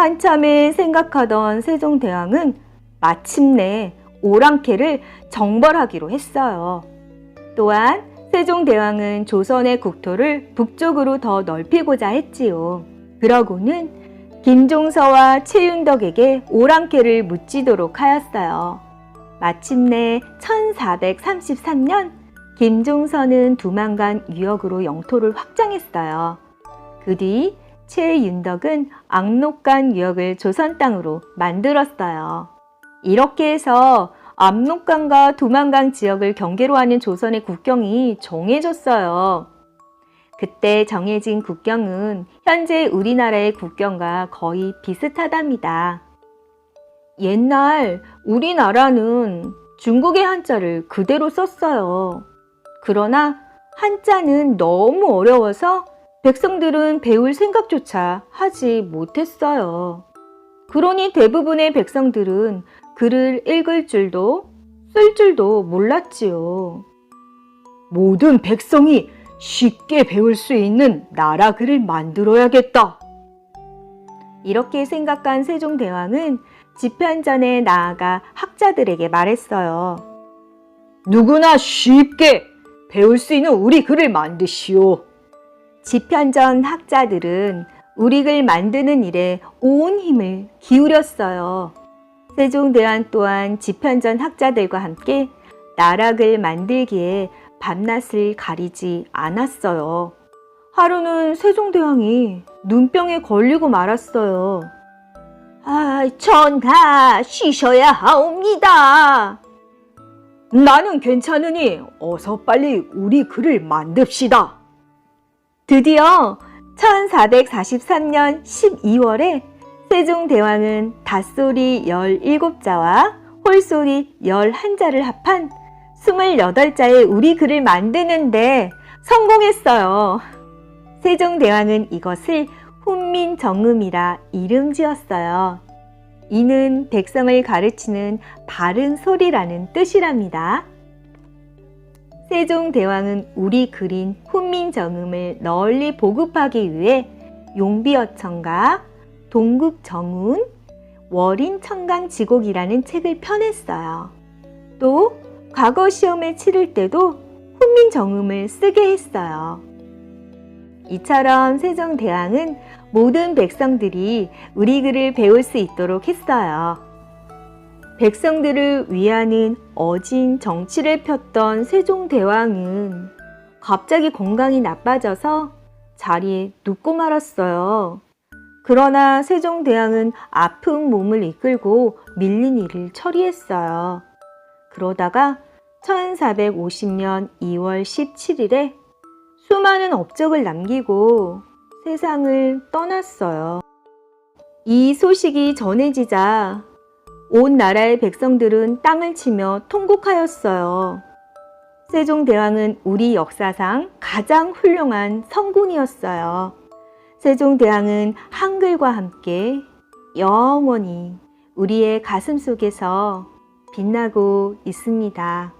한참을 생각하던 세종대왕은 마침내 오랑캐를 정벌하기로 했어요. 또한 세종대왕은 조선의 국토를 북쪽으로 더 넓히고자 했지요. 그러고는 김종서와 최윤덕에게 오랑캐를 묻지도록 하였어요. 마침내 1433년 김종서는 두만간 유역으로 영토를 확장했어요. 그 뒤 최윤덕은 압록강 유역을 조선 땅으로 만들었어요. 이렇게 해서 압록강과 두만강 지역을 경계로 하는 조선의 국경이 정해졌어요. 그때 정해진 국경은 현재 우리나라의 국경과 거의 비슷하답니다. 옛날 우리나라는 중국의 한자를 그대로 썼어요. 그러나 한자는 너무 어려워서 백성들은 배울 생각조차 하지 못했어요. 그러니 대부분의 백성들은 글을 읽을 줄도 쓸 줄도 몰랐지요. 모든 백성이 쉽게 배울 수 있는 나라 글을 만들어야겠다. 이렇게 생각한 세종대왕은 집현전에 나아가 학자들에게 말했어요. 누구나 쉽게 배울 수 있는 우리 글을 만드시오. 집현전 학자들은 글 만드는 일에 온 힘을 기울였어요. 세종대왕 또한 집현전 학자들과 함께 나락을 만들기에 밤낮을 가리지 않았어요. 하루는 세종대왕이 눈병에 걸리고 말았어요. 아, 전하, 쉬셔야 하옵니다. 나는 괜찮으니 어서 빨리 우리 글을 만듭시다. 드디어 1443년 12월에 세종대왕은 닷소리 17자와 홀소리 11자를 합한 28자의 우리 글을 만드는데 성공했어요. 세종대왕은 이것을 훈민정음이라 이름 지었어요. 이는 백성을 가르치는 바른 소리라는 뜻이랍니다. 세종대왕은 우리 글인 훈민정음을 널리 보급하기 위해 용비어천가, 동국정운, 월인청강지곡이라는 책을 펴냈어요. 또 과거 시험을 치를 때도 훈민정음을 쓰게 했어요. 이처럼 세종대왕은 모든 백성들이 우리 글을 배울 수 있도록 했어요. 백성들을 위하는 어진 정치를 폈던 세종대왕은 갑자기 건강이 나빠져서 자리에 눕고 말았어요. 그러나 세종대왕은 아픈 몸을 이끌고 밀린 일을 처리했어요. 그러다가 1450년 2월 17일에 수많은 업적을 남기고 세상을 떠났어요. 이 소식이 전해지자 온 나라의 백성들은 땅을 치며 통곡하였어요. 세종대왕은 우리 역사상 가장 훌륭한 성군이었어요. 세종대왕은 한글과 함께 영원히 우리의 가슴 속에서 빛나고 있습니다.